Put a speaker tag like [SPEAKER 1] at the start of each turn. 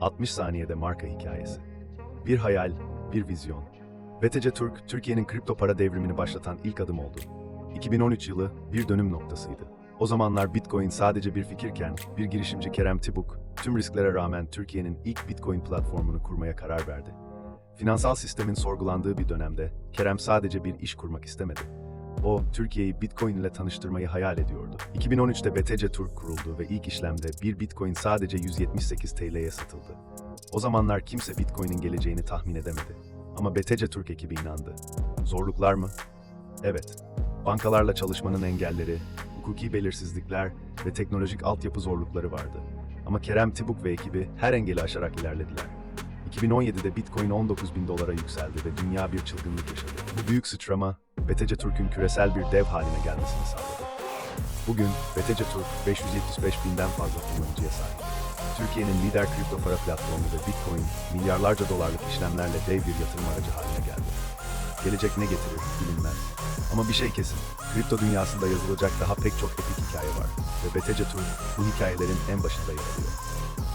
[SPEAKER 1] 60 saniyede marka hikayesi. Bir hayal, bir vizyon. BTC Türk, Türkiye'nin kripto para devrimini başlatan ilk adım oldu. 2013 yılı bir dönüm noktasıydı. O zamanlar Bitcoin sadece bir fikirken, bir girişimci Kerem Tibuk, tüm risklere rağmen Türkiye'nin ilk Bitcoin platformunu kurmaya karar verdi. Finansal sistemin sorgulandığı bir dönemde, Kerem sadece bir iş kurmak istemedi. O, Türkiye'yi Bitcoin ile tanıştırmayı hayal ediyordu. 2013'te BTC Türk kuruldu ve ilk işlemde bir Bitcoin sadece 178 TL'ye satıldı. O zamanlar kimse Bitcoin'in geleceğini tahmin edemedi. Ama BTC Türk ekibi inandı. Zorluklar mı? Evet. Bankalarla çalışmanın engelleri, hukuki belirsizlikler ve teknolojik altyapı zorlukları vardı. Ama Kerem Tibuk ve ekibi her engeli aşarak ilerlediler. 2017'de Bitcoin 19 bin dolara yükseldi ve dünya bir çılgınlık yaşadı. Bu büyük sıçrama, BTC Türk'ün küresel bir dev haline gelmesini sağladı. Bugün BTC Türk 575 binden fazla kullanıcıya sahip. Türkiye'nin lider kripto para platformu ve Bitcoin, milyarlarca dolarlık işlemlerle dev bir yatırım aracı haline geldi. Gelecek ne getirir bilinmez. Ama bir şey kesin, kripto dünyasında yazılacak daha pek çok epik hikaye var ve BTC Türk bu hikayelerin en başında yer alıyor.